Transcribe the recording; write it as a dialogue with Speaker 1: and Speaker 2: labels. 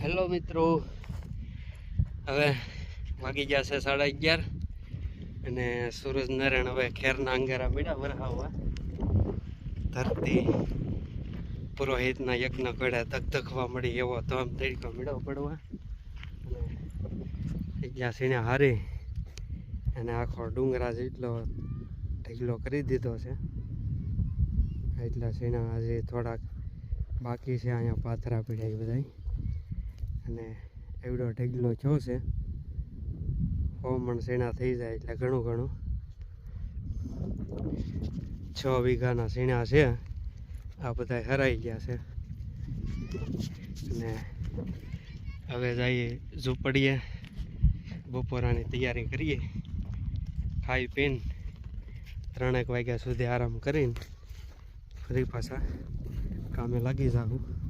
Speaker 1: Hello મિત્રો. હવે વાગી ગયા છે સાડા અગિયાર અને સૂરજ નારાયણ હવે ખેરના અંગારા મીડા વરહાવવા. ધરતી પુરોહિતના યજ્ઞ કડ્યા ધગધગવા મળી એવો ધમ તડકો મીડો પડવા. અને ગયા સીણે હારી. અને આખો ડુંગરા જેટલો ઢગલો કરી દીધો છે. એટલા સીણા હજી થોડાક બાકી છે, અહીંયા પાથરા પીડ્યા બધા એવડો ઢગલો છો છે. હોમણ મણ સીણા થઈ જાય એટલે ઘણું ઘણું. છ વીઘાના સીણા છે. આ બધા હરાઈ ગયા છે. અને હવે જઈએ ઝૂંપડીએ. બપોરાની તૈયારી કરીએ. ખાઈ પીને ત્રણેક વાગ્યા સુધી આરામ કરીને ફરી પાછા કામે લાગી જાઉં.